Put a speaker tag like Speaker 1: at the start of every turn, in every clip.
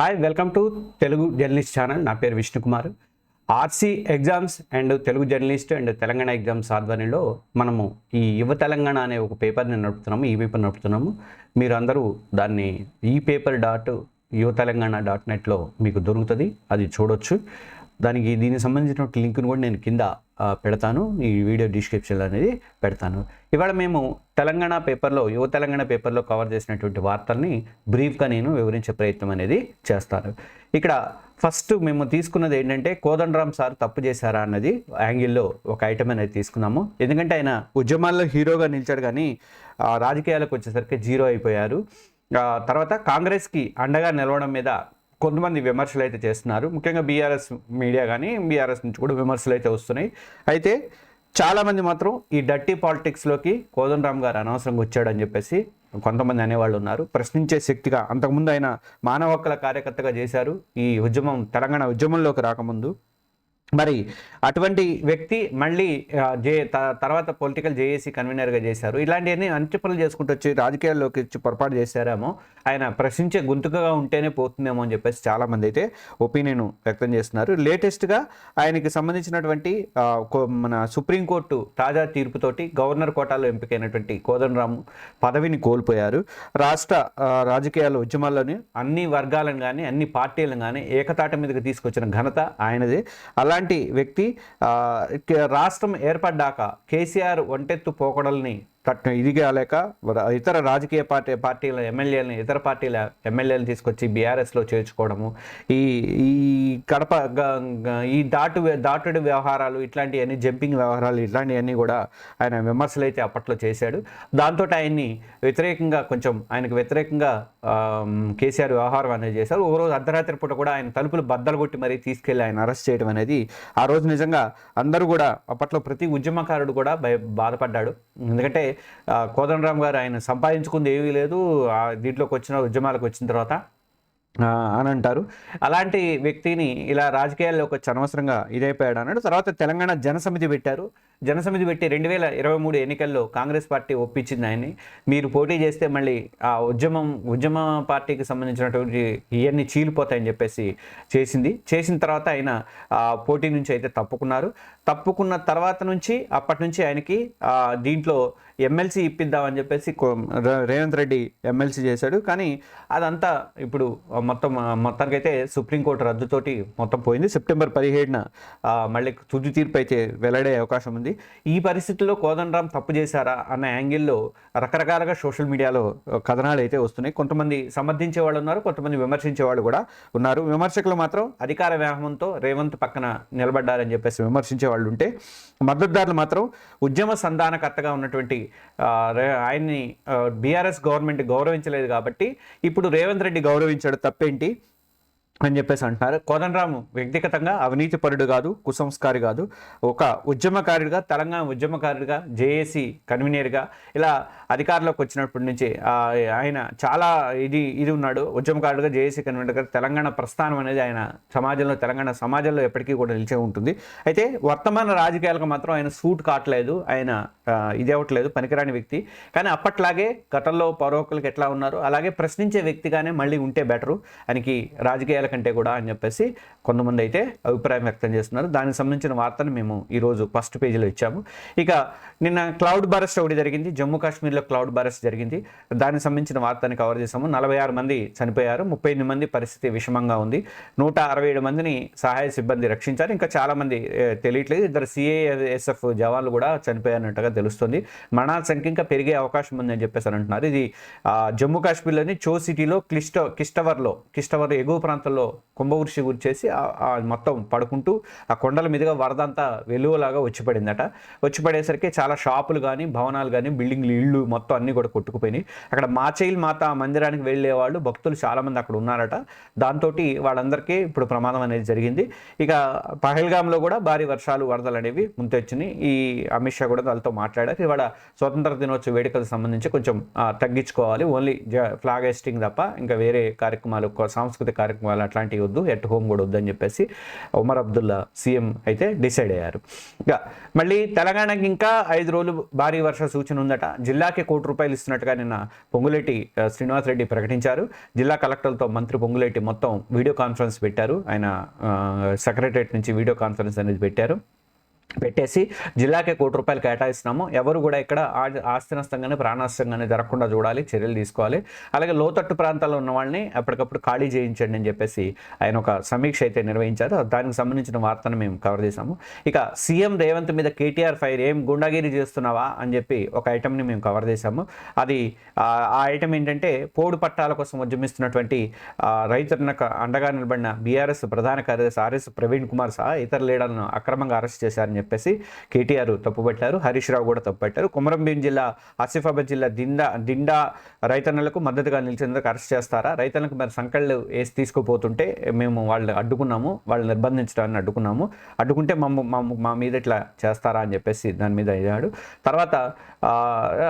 Speaker 1: Hi welcome to Telugu journalist channel నా పేరు Vishnukumar. R C exams and Telugu journalist and Telangana exams ఆధ్వర్యంలో మనము ఈ యువ తెలంగాణ అనే ఒక పేపర్ని నడుపుతున్నాము ఈ పేపర్ నడుపుతున్నాము. మీరు అందరూ దాన్ని ఈ పేపర్ డాట్ యువ తెలంగాణ డాట్ నెట్లో మీకు దొరుకుతుంది అది చూడొచ్చు. దానికి దీనికి సంబంధించిన లింక్ను కూడా నేను కింద పెడతాను. ఈ వీడియో డిస్క్రిప్షన్లో అనేది పెడతాను. ఇవాళ మేము తెలంగాణ పేపర్లో యువ తెలంగాణ పేపర్లో కవర్ చేసినటువంటి వార్తల్ని బ్రీఫ్గా నేను వివరించే ప్రయత్నం అనేది చేస్తాను. ఇక్కడ ఫస్ట్ మేము తీసుకున్నది ఏంటంటే కోదండరామ్ సార్ తప్పు చేశారా అన్నది యాంగిల్లో ఒక ఐటమ్ అనేది తీసుకున్నాము. ఎందుకంటే ఆయన ఉద్యమాల్లో హీరోగా నిలిచాడు కానీ రాజకీయాలకు వచ్చేసరికి జీరో అయిపోయారు. తర్వాత కాంగ్రెస్కి అండగా నిలవడం మీద కొంతమంది విమర్శలు అయితే చేస్తున్నారు. ముఖ్యంగా బీఆర్ఎస్ మీడియా కానీ బీఆర్ఎస్ నుంచి కూడా విమర్శలు అయితే వస్తున్నాయి. అయితే చాలామంది మాత్రం ఈ డర్టీ పాలిటిక్స్లోకి కోదండరామ్ గారు అనవసరంగా వచ్చాడని చెప్పేసి కొంతమంది అనేవాళ్ళు ఉన్నారు. ప్రశ్నించే శక్తిగా అంతకుముందు ఆయన మానవ హక్కుల కార్యకర్తగా చేశారు. ఈ ఉద్యమం తెలంగాణ ఉద్యమంలోకి రాకముందు మరి అటువంటి వ్యక్తి మళ్ళీ జే త- తర్వాత పొలిటికల్ జేఏసీ కన్వీనర్గా చేశారు. ఇలాంటివన్నీ అంచెపనులు చేసుకుంటూ వచ్చి రాజకీయాల్లోకి వచ్చి పొరపాటు చేశారేమో ఆయన ప్రశ్నించే గొంతుకగా ఉంటేనే పోతుందేమో అని చెప్పేసి చాలామంది అయితే ఒపీనియన్ వ్యక్తం చేస్తున్నారు. లేటెస్ట్గా ఆయనకి సంబంధించినటువంటి కో- మన సుప్రీంకోర్టు తాజా తీర్పుతోటి గవర్నర్ కోటాలో ఎంపికైనటువంటి కోదండరాము పదవిని కోల్పోయారు. రాష్ట్ర రాజకీయాల ఉద్యమాల్లోని అన్ని వర్గాలను కానీ అన్ని పార్టీలను కానీ ఏకతాట మీదకి తీసుకొచ్చిన ఘనత ఆయనదే. అలాంటి వ్యక్తి ఆ, రాష్ట్రం ఏర్పడ్డాక కేసీఆర్ ఒంటెత్తు పోకడల్ని తట్ ఇది కాలేక ఇతర రాజకీయ పార్టీ పార్టీల ఎమ్మెల్యేలని ఇతర పార్టీల ఎమ్మెల్యేలను తీసుకొచ్చి బీఆర్ఎస్లో చేర్చుకోవడము ఈ ఈ కడప ఈ దాటు దాటుడు వ్యవహారాలు ఇట్లాంటివన్నీ జంపింగ్ వ్యవహారాలు ఇట్లాంటివన్నీ కూడా ఆయన విమర్శలు అయితే అప్పట్లో చేశాడు. దాంతో ఆయన్ని వ్యతిరేకంగా కొంచెం ఆయనకు వ్యతిరేకంగా కేసీఆర్ వ్యవహారం అనేది చేశారు. ఓ రోజు అర్ధరాత్రి పూట కూడా ఆయన తలుపులు బద్దలు కొట్టి మరీ తీసుకెళ్ళి ఆయన అరెస్ట్ చేయడం అనేది ఆ రోజు నిజంగా అందరూ కూడా అప్పట్లో ప్రతి ఉద్యమకారుడు కూడా భయ బాధపడ్డాడు. ఎందుకంటే కోదండరామ్ గారు ఆయన సంపాదించుకుంది ఏమీ లేదు. దీంట్లోకి వచ్చిన ఉద్యమాలకు వచ్చిన తర్వాత అని అంటారు. అలాంటి వ్యక్తిని ఇలా రాజకీయాల్లోకి వచ్చి అనవసరంగా ఇదైపోయాడు అన్నాడు. తర్వాత తెలంగాణ జనసమితి పెట్టారు. జనసమితి పెట్టి రెండు వేల ఇరవై మూడు ఎన్నికల్లో కాంగ్రెస్ పార్టీ ఒప్పించింది ఆయన్ని. మీరు పోటీ చేస్తే మళ్ళీ ఆ ఉద్యమం ఉద్యమ పార్టీకి సంబంధించినటువంటి ఇవన్నీ చీలిపోతాయని చెప్పేసి చేసింది. చేసిన తర్వాత ఆయన ఆ పోటీ నుంచి అయితే తప్పుకున్నారు. తప్పుకున్న తర్వాత నుంచి అప్పటి నుంచి ఆయనకి దీంట్లో ఎమ్మెల్సీ ఇప్పిద్దామని చెప్పేసి రేవంత్ రెడ్డి ఎమ్మెల్సీ చేశాడు. కానీ అదంతా ఇప్పుడు మొత్తం మొత్తానికైతే సుప్రీంకోర్టు రద్దుతోటి మొత్తం పోయింది. సెప్టెంబర్ పదిహేడున మళ్ళీ తుది తీర్పు అయితే వెల్లడే అవకాశం ఉంది. ఈ పరిస్థితుల్లో కోదండరాం తప్పు చేశారా అన్న యాంగిల్లో రకరకాలుగా సోషల్ మీడియాలో కథనాలు అయితే వస్తున్నాయి. కొంతమంది సమర్థించే వాళ్ళు ఉన్నారు కొంతమంది విమర్శించే వాళ్ళు కూడా ఉన్నారు. విమర్శకులు మాత్రం అధికార వ్యాహమంతో రేవంత్ పక్కన నిలబడ్డారని చెప్పేసి విమర్శించే వాళ్ళు ఉంటే మద్దతుదారులు మాత్రం ఉద్యమ సంధానకర్తగా ఉన్నటువంటి ఆయన్ని బీఆర్ఎస్ గవర్నమెంట్ గౌరవించలేదు కాబట్టి ఇప్పుడు రేవంత్ రెడ్డి గౌరవించాడు తప్పేంటి? అని చెప్పేసి అంటున్నారు. కోదండరాము వ్యక్తిగతంగా అవినీతిపరుడు కాదు కుసంస్కారి కాదు. ఒక ఉద్యమకారుడిగా తెలంగాణ ఉద్యమకారుడిగా జేఏసీ కన్వీనర్గా ఇలా అధికారంలోకి వచ్చినప్పటి నుంచి ఆయన చాలా ఇది ఇది ఉన్నాడు. ఉద్యమకారుడిగా జేఏసీ కన్వీనర్గా తెలంగాణ ప్రస్థానం అనేది ఆయన సమాజంలో తెలంగాణ సమాజంలో ఎప్పటికీ కూడా నిలిచే ఉంటుంది. అయితే వర్తమాన రాజకీయాలకు మాత్రం ఆయన సూట్ కావట్లేదు. ఆయన ఇది అవ్వట్లేదు పనికిరాని వ్యక్తి. కానీ అప్పట్లాగే గతంలో పౌరకులకు ఎట్లా ఉన్నారు? అలాగే ప్రశ్నించే వ్యక్తిగానే మళ్ళీ ఉంటే బెటరు. ఆయనకి రాజకీయాల కంటే కూడా అని చెప్పేసి కొంతమంది అయితే అభిప్రాయం వ్యక్తం చేస్తున్నారు. దానికి సంబంధించిన వార్తను మేము ఈరోజు ఫస్ట్ పేజీలో ఇచ్చాము. ఇక నిన్న క్లౌడ్ బరస్ట్ ఒకటి జరిగింది. జమ్మూ కాశ్మీర్లో క్లౌడ్ బరస్ట్ జరిగింది. దానికి సంబంధించిన వార్తని కవర్ చేసాము నలభై ఆరు మంది చనిపోయారు. ముప్పై ఎనిమిది మంది పరిస్థితి విషమంగా ఉంది. నూట అరవై ఏడు మందిని సహాయ సిబ్బంది రక్షించారు. ఇంకా చాలా మంది తెలియట్లేదు. ఇద్దరు సిఏఎస్ఎఫ్ జవాన్లు కూడా చనిపోయారన్నట్టుగా తెలుస్తుంది. మరణాల సంఖ్య ఇంకా పెరిగే అవకాశం ఉందని చెప్పేసి అంటున్నారు. ఇది ఆ, జమ్మూ కాశ్మీర్లోని చో సిటీలో క్లిస్ట కిష్టవర్లో కిష్టవర్ ఎగువ ప్రాంతంలో కుంభవృష్టి గురిచేసి ఆ- ఆ మొత్తం పడుకుంటూ ఆ కొండల మీదుగా వరద అంతా వెలువలాగా వచ్చి పడిందట వచ్చి పడేసరికి చాలా షాపులు కానీ భవనాలు కానీ బిల్డింగ్లు ఇళ్ళు మొత్తం అన్నీ కూడా కొట్టుకుపోయినాయి. అక్కడ మాచైల్ మాత మందిరానికి వెళ్ళే వాళ్ళు భక్తులు చాలామంది అక్కడ ఉన్నారట. దాంతో వాళ్ళందరికీ ఇప్పుడు ప్రమాదం అనేది జరిగింది. ఇక పహల్గామ్లో కూడా భారీ వర్షాలు వరదలు అనేవి ముంతొచ్చినాయి. ఈ అమిత్ షా కూడా వాళ్ళతో మాట్లాడారు. ఇవాళ స్వతంత్ర దినోత్సవ వేడుకలకు సంబంధించి కొంచెం తగ్గించుకోవాలి. ఓన్లీ ఫ్లాగ్ హెస్టింగ్ తప్ప ఇంకా వేరే కార్యక్రమాలు సాంస్కృతిక కార్యక్రమాలు అట్లాంటివి వద్దు ఎట్ హోమ్ కూడా వద్దు అని చెప్పేసి ఉమర్ అబ్దుల్లా సీఎం అయితే డిసైడ్ అయ్యారు. ఇక మళ్ళీ తెలంగాణకి ఇంకా ఐదు రోజులు భారీ వర్ష సూచన ఉందట. జిల్లాకి కోటి రూపాయలు ఇస్తున్నట్టుగా నిన్న పొంగులేటి శ్రీనివాసరెడ్డి శ్రీనివాస్ రెడ్డి ప్రకటించారు. జిల్లా కలెక్టర్లతో మంత్రి పొంగులేటి మొత్తం వీడియో కాన్ఫరెన్స్ పెట్టారు. ఆయన సెక్రటరేట్ నుంచి వీడియో కాన్ఫరెన్స్ అనేది పెట్టారు. పెట్టేసి జిల్లాకే కోటి రూపాయలు కేటాయిస్తున్నాము. ఎవరు కూడా ఇక్కడ ఆస్తి నష్టం కానీ ప్రాణ కానీ జరగకుండా చూడాలి చర్యలు తీసుకోవాలి. అలాగే లోతట్టు ప్రాంతాల్లో ఉన్న వాళ్ళని ఎప్పటికప్పుడు ఖాళీ చేయించండి అని చెప్పేసి ఆయన ఒక సమీక్ష అయితే నిర్వహించారు. దానికి సంబంధించిన వార్తను మేము కవర్ చేశాము. ఇక సీఎం రేవంత్ మీద కేటీఆర్ ఫైర్ ఏం గుండాగిరి చేస్తున్నావా అని చెప్పి ఒక ఐటమ్ని మేము కవర్ చేశాము. అది ఆ ఐటమ్ ఏంటంటే పోడు పట్టాల కోసం ఉద్యమిస్తున్నటువంటి రైతులకు అండగా నిలబడిన బీఆర్ఎస్ ప్రధాన కార్యదర్శి ఆర్ఎస్ ప్రవీణ్ కుమార్ సహా ఇతర లీడర్లను అక్రమంగా అరెస్ట్ చేశారని చెప్పేసి కేటీఆర్ తప్పుపట్టారు హరీష్ రావు కూడా తప్పుపట్టారు కొమరంభీం జిల్లా ఆసిఫాబాద్ జిల్లా దిండా దిండా రైతన్నలకు మద్దతుగా నిలిచేందుకు అరెస్ట్ చేస్తారా? రైతన్నలకు మరి సంకళ్ళు వేసి తీసుకుపోతుంటే మేము వాళ్ళు అడ్డుకున్నాము వాళ్ళు నిర్బంధించడాన్ని అడ్డుకున్నాము. అడ్డుకుంటే మా మా మీద ఇట్లా చేస్తారా అని చెప్పేసి దాని మీద అయ్యాడు తర్వాత ఆ,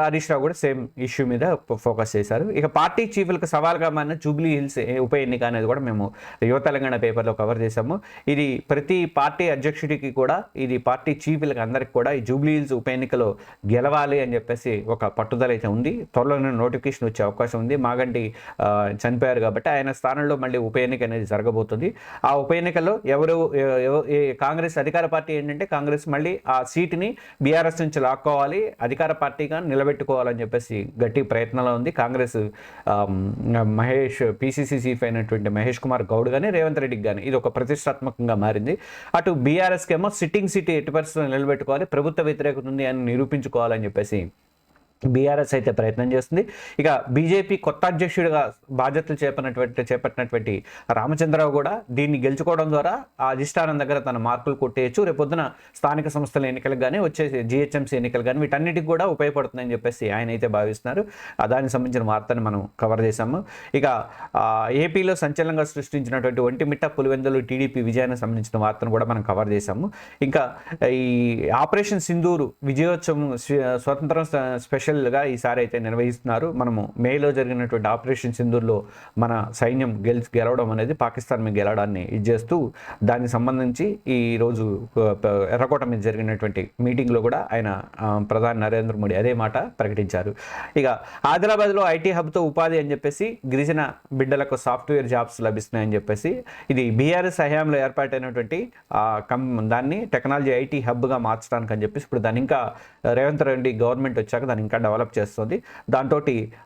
Speaker 1: హరీష్ రావు కూడా సేమ్ ఇష్యూ మీద ఫోకస్ చేశారు. ఇక పార్టీ చీఫ్లకు సవాల్గా మారిన జూబ్లీ హిల్స్ ఉప ఎన్నిక అనేది కూడా మేము యువ తెలంగాణ పేపర్లో కవర్ చేశాము. ఇది ప్రతి పార్టీ అధ్యక్షుడికి కూడా ఇది పార్టీ పార్టీ చీఫ్లకు అందరికి కూడా ఈ జూబ్లీ ఉప ఎన్నికలో గెలవాలి అని చెప్పేసి ఒక పట్టుదల అయితే ఉంది. త్వరలోనే నోటిఫికేషన్ వచ్చే అవకాశం ఉంది. మాగంటి చనిపోయారు కాబట్టి ఆయన స్థానంలో మళ్ళీ ఉప ఎన్నిక అనేది జరగబోతుంది. ఆ ఉప ఎన్నికల్లో ఎవరు ఏ కాంగ్రెస్ అధికార పార్టీ ఏంటంటే కాంగ్రెస్ మళ్ళీ ఆ సీటుని బీఆర్ఎస్ నుంచి లాక్కోవాలి. అధికార పార్టీగా నిలబెట్టుకోవాలని చెప్పేసి గట్టి ప్రయత్నంలో ఉంది. కాంగ్రెస్ మహేష్ పీసీసీ చీఫ్ అయినటువంటి మహేష్ కుమార్ గౌడ్ కానీ రేవంత్ రెడ్డికి కానీ ఇది ఒక ప్రతిష్టాత్మకంగా మారింది. అటు బీఆర్ఎస్కి ఏమో సిట్టింగ్ సిటీ ఎట్టి పరిస్థితుల్లో నిలబెట్టుకోవాలి ప్రభుత్వ వ్యతిరేకత ఉంది అని నిరూపించుకోవాలని చెప్పేసి బీఆర్ఎస్ అయితే ప్రయత్నం చేస్తుంది. ఇక బీజేపీ కొత్త అధ్యక్షుడిగా బాధ్యతలు చేపట్టినటువంటి చేపట్టినటువంటి రామచంద్రరావు కూడా దీన్ని గెలుచుకోవడం ద్వారా ఆ అధిష్టానం దగ్గర తన మార్కులు కొట్టేయచ్చు. రేపొద్దున స్థానిక సంస్థల ఎన్నికలకు కానీ వచ్చే జిహెచ్ఎంసీ ఎన్నికలు కానీ వీటన్నిటికి కూడా ఉపయోగపడుతుందని చెప్పేసి ఆయన అయితే భావిస్తున్నారు. దానికి సంబంధించిన వార్తను మనం కవర్ చేశాము. ఇక ఏపీలో సంచలనంగా సృష్టించినటువంటి ఒంటిమిట్ట పులివెందులు టీడీపీ విజయానికి సంబంధించిన వార్తను కూడా మనం కవర్ చేశాము. ఇంకా ఈ ఆపరేషన్ సింధూరు విజయోత్సవం స్వతంత్రం స్పెషల్ స్పెషల్గా ఈసారి అయితే నిర్వహిస్తున్నారు. మనము మేలో జరిగినటువంటి ఆపరేషన్ సింధూర్లో మన సైన్యం గెలిచి గెలవడం అనేది పాకిస్తాన్ మీద గెలవడాన్ని ఇది చేస్తూ దానికి సంబంధించి ఈ రోజు ఎర్రకోట మీద జరిగినటువంటి మీటింగ్లో కూడా ఆయన ప్రధాని నరేంద్ర మోడీ అదే మాట ప్రకటించారు. ఇక ఆదిలాబాద్లో ఐటీ హబ్తో ఉపాధి అని చెప్పేసి గిరిజన బిడ్డలకు సాఫ్ట్వేర్ జాబ్స్ లభిస్తున్నాయని చెప్పేసి ఇది బీఆర్ఎస్ హయాంలో ఏర్పాటైనటువంటి కం దాన్ని టెక్నాలజీ ఐటీ హబ్గా మార్చడానికి అని చెప్పేసి ఇప్పుడు దాని ఇంకా రేవంత్ రెడ్డి గవర్నమెంట్ వచ్చాక దాని ఇంకా డెవలప్ చేస్తుంది. దాంతో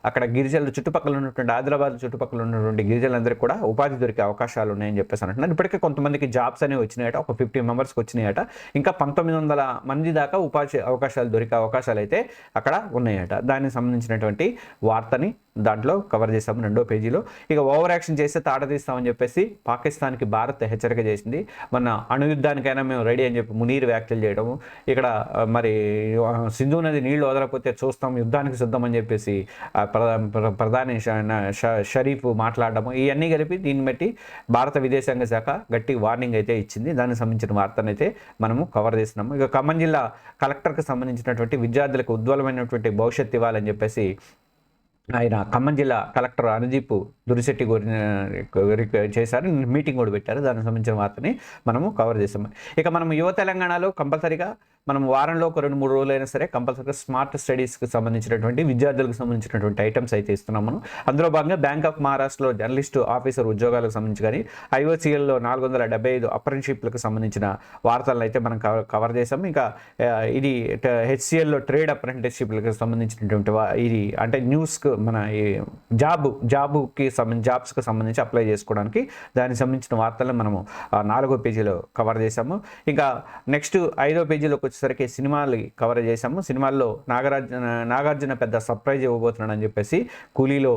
Speaker 1: అక్కడ గిరిజనులు చుట్టుపక్కల ఉన్నటువంటి ఆదిలాబాద్ చుట్టుపక్కల ఉన్నటువంటి గిరిజనులందరికీ కూడా ఉపాధి దొరికే అవకాశాలు ఉన్నాయని చెప్పేసి అంటున్నారు. ఇప్పటికే కొంతమందికి జాబ్స్ అనేవి వచ్చినాయట ఒక ఫిఫ్టీ మెంబర్స్కి వచ్చినాయట. ఇంకా పంతొమ్మిది వందల మంది దాకా ఉపాధి అవకాశాలు దొరికే అవకాశాలు అయితే అక్కడ ఉన్నాయట. దానికి సంబంధించినటువంటి వార్తని దాంట్లో కవర్ చేసాము రెండో పేజీలో. ఇక ఓవర్ యాక్షన్ చేస్తే తాట తీస్తామని చెప్పేసి పాకిస్తాన్కి భారత్ హెచ్చరిక చేసింది. మన అణుయుద్ధానికైనా మేము రెడీ అని చెప్పి మునీర్ వ్యాఖ్యలు చేయడము. ఇక్కడ మరి సింధు నది నీళ్ళు వదలకపోతే చూస్తాం యుద్ధానికి సిద్ధం అని చెప్పేసి ప్ర- ప్రధాని ష- షరీఫ్ మాట్లాడడము. ఇవన్నీ కలిపి దీన్ని బట్టి భారత విదేశాంగ శాఖ గట్టి వార్నింగ్ అయితే ఇచ్చింది. దానికి సంబంధించిన వార్తను అయితే మనము కవర్ చేస్తున్నాము. ఇక ఖమ్మం జిల్లా కలెక్టర్కి సంబంధించినటువంటి విద్యార్థులకు ఉజ్వలమైనటువంటి భవిష్యత్ ఇవ్వాలని చెప్పేసి ఆయన ఖమ్మం జిల్లా కలెక్టర్ అనుదీప్ దురిశెట్టి కోరి చేశారు. మీటింగ్ కూడా పెట్టారు. దానికి సంబంధించిన వార్తని మనము కవర్ చేసాము ఇక మనం యువ తెలంగాణలో కంపల్సరీగా మనం వారంలో ఒక రెండు మూడు రోజులైనా సరే కంపల్సరీగా స్మార్ట్ స్టడీస్కి సంబంధించినటువంటి విద్యార్థులకు సంబంధించినటువంటి ఐటమ్స్ అయితే ఇస్తున్నాం మనం. అందులో భాగంగా బ్యాంక్ ఆఫ్ మహారాష్ట్రలో జర్నలిస్ట్ ఆఫీసర్ ఉద్యోగాలకు సంబంధించి కానీ ఐఓసీఎల్లో నాలుగు వందల డెబ్బై ఐదు అప్రెంటిషిప్లకు సంబంధించిన వార్తలను అయితే మనం కవర్ కవర్ చేసాం ఇంకా ఇది హెచ్సిఎల్లో ట్రేడ్ అప్రెంటిస్షిప్లకు సంబంధించినటువంటి ఇది అంటే న్యూస్కు మన ఈ జాబ్ జాబ్కి సంబంధించి జాబ్స్కి సంబంధించి అప్లై చేసుకోవడానికి దానికి సంబంధించిన వార్తలను మనము నాలుగో పేజీలో కవర్ చేసాము ఇంకా నెక్స్ట్ ఐదో పేజీలోకి వచ్చేసరికి సినిమాలు కవర్ చేసాము సినిమాల్లో నాగరాజు నాగార్జున పెద్ద సర్ప్రైజ్ ఇవ్వబోతున్నాడని చెప్పేసి కూలీలో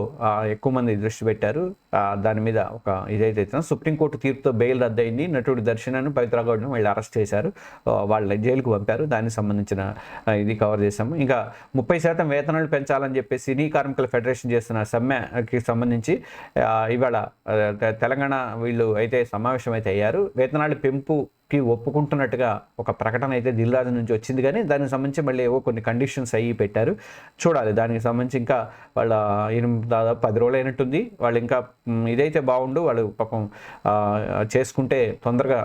Speaker 1: ఎక్కువ మంది దృష్టి పెట్టారు. దాని మీద ఒక ఇదైతే సుప్రీంకోర్టు తీర్పుతో బెయిల్ రద్దయింది. నటుడు దర్శనాన్ని పవిత్ర గౌడ్ను వాళ్ళు అరెస్ట్ చేశారు. వాళ్ళ జైలుకు పంపారు. దానికి సంబంధించిన ఇది కవర్ చేసాము ఇంకా ముప్పై శాతం వేతనాలు పెంచాలని చెప్పేసి సినీ కార్మికుల ఫెడరేషన్ చేస్తున్న సమ్మెకి సంబంధించి ఇవాళ తె- తెలంగాణ వీళ్ళు అయితే సమావేశం అయితే అయ్యారు. వేతనాలు పెంపు కి ఒప్పుకుంటున్నట్టుగా ఒక ప్రకటన అయితే దిల్ రాజు నుంచి వచ్చింది. కానీ దానికి సంబంధించి మళ్ళీ ఏవో కొన్ని కండిషన్స్ అయ్యి పెట్టారు. చూడాలి. దానికి సంబంధించి ఇంకా వాళ్ళ ఎనిమిది దాదాపు పది రోజులు అయినట్టుంది. వాళ్ళు ఇంకా ఇదైతే బాగుండు. వాళ్ళు పాపం చేసుకుంటే తొందరగా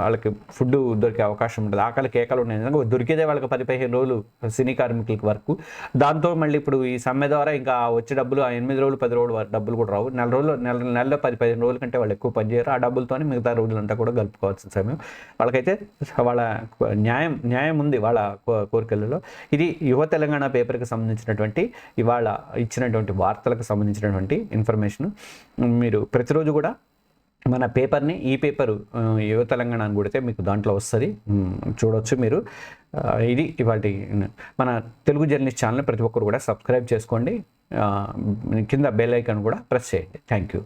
Speaker 1: వాళ్ళకి ఫుడ్ దొరికే అవకాశం ఉంటుంది ఆకలి కేకలు ఉన్నాయి. దొరికేదే వాళ్ళకి పది పదిహేను రోజులు సినీ కార్మికులకి వరకు. దాంతో మళ్ళీ ఇప్పుడు ఈ సమ్మె ద్వారా ఇంకా వచ్చే డబ్బులు ఆ ఎనిమిది రోజులు పది రోజులు డబ్బులు కూడా రావు. నెల రోజులు నెల నెలలో పది పదిహేను రోజుల కంటే వాళ్ళు ఎక్కువ పనిచేయరు ఆ డబ్బులతోనే మిగతా రోజులంతా కూడా గలుపుకోవాల్సిన సమయం. వాళ్ళకైతే వాళ్ళ న్యాయం న్యాయం ఉంది వాళ్ళ కో- కోరికలలో. ఇది యువ తెలంగాణ పేపర్కి సంబంధించినటువంటి ఇవాళ ఇచ్చినటువంటి వార్తలకు సంబంధించినటువంటి ఇన్ఫర్మేషన్. మీరు ప్రతిరోజు కూడా మన పేపర్ని ఈ పేపరు యువ తెలంగాణ అని కొడితే మీకు దాంట్లో వస్తుంది. చూడవచ్చు చూడొచ్చు మీరు. ఇది ఇవాటి మన తెలుగు జర్నలిస్ట్ ఛానల్ ప్రతి ఒక్కరు కూడా సబ్స్క్రైబ్ చేసుకోండి. కింద బెల్ ఐకాన్ కూడా ప్రెస్ చేయండి. Thank you